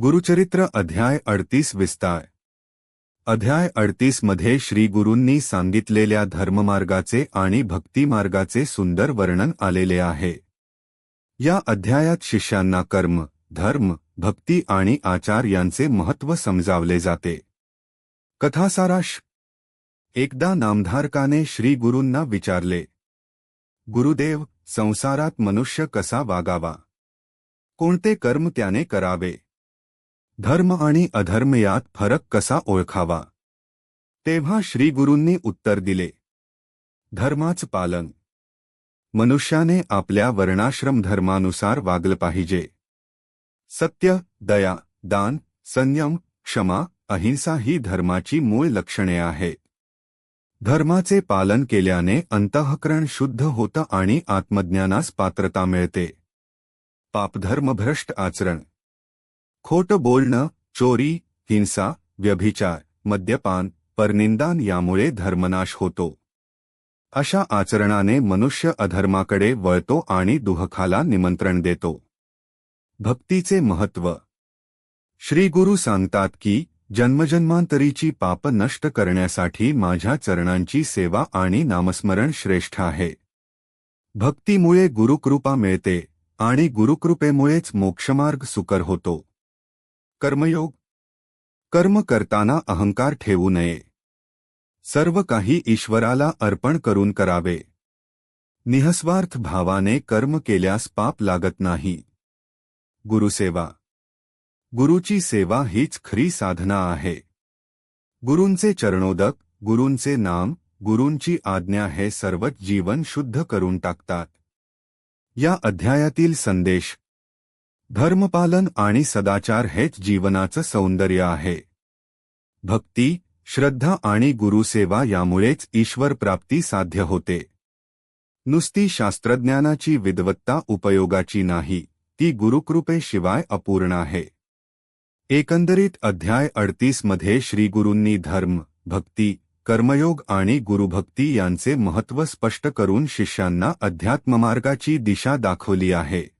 गुरुचरित्र अध्याय अडतीस विस्तार. अध्याय अडतीस मध्ये श्री गुरूंनी सांगितलेल्या धर्ममार्गाचे आणि भक्तिमार्गाचे सुंदर वर्णन आलेले आहे. या अध्यायात शिष्यांना कर्म, धर्म, भक्ती आणि आचार यांचे महत्त्व समजावले जाते. कथासाराश. एकदा नामधारकाने श्री गुरूंना विचारले, गुरुदेव, संसारात मनुष्य कसा वागावा? कोणते कर्म त्याने करावे? धर्म आणि अधर्म यात फरक कसा ओळखावा? तेव्हा श्रीगुरूंनी उत्तर दिले. धर्माच पालन. मनुष्याने आपल्या वर्णाश्रम धर्मानुसार वागलं पाहिजे. सत्य दया दान संयम क्षमा अहिंसा ही धर्माची मूळ लक्षणे आहेत. धर्माचे पालन केल्याने अंतःकरण शुद्ध होतं आणि आत्मज्ञानास पात्रता मिळते. पापधर्मभ्रष्ट आचरण. खोट बोलणं चोरी हिंसा व्यभिचार मद्यपान परनिंदान यामुळे धर्मनाश होतो. अशा आचरणाने मनुष्य अधर्माकडे वळतो आणि दुहखाला निमंत्रण देतो. भक्तीचे महत्त्व श्री गुरु सांगतात की जन्मजन्मांतरीची पाप नष्ट करण्यासाठी माझ्या चरणांची सेवा आणि नामस्मरण श्रेष्ठ आहे. भक्तीमुळे गुरुकृपा मिळते आणि गुरुकृपेमुळेच मोक्षमार्ग सुकर होतो. कर्मयोग. कर्म करताना अहंकार ठेवू नये. सर्व काही ईश्वराला अर्पण करून करावे. निहस्वार्थ भावाने कर्म केल्यास पाप लागत नाही. गुरुसेवा. गुरुची सेवा हीच खरी साधना आहे. गुरूंचे चरणोदक गुरूंचे नाम गुरूंची आज्ञा हे सर्वच जीवन शुद्ध करून टाकतात. या अध्यायातील संदेश धर्मपालन आणि सदाचार हेच जीवनाचं सौंदर्य आहे. भक्ती श्रद्धा आणि गुरुसेवा यामुळेच ईश्वर प्राप्ती साध्य होते. नुसती शास्त्रज्ञानाची विद्वत्ता उपयोगाची नाही ती गुरुकृपेशिवाय अपूर्ण आहे. एकंदरीत अध्याय अडतीसमध्ये श्रीगुरूंनी धर्म भक्ती कर्मयोग आणि गुरुभक्ती यांचे महत्त्व स्पष्ट करून शिष्यांना अध्यात्ममार्गाची दिशा दाखवली आहे.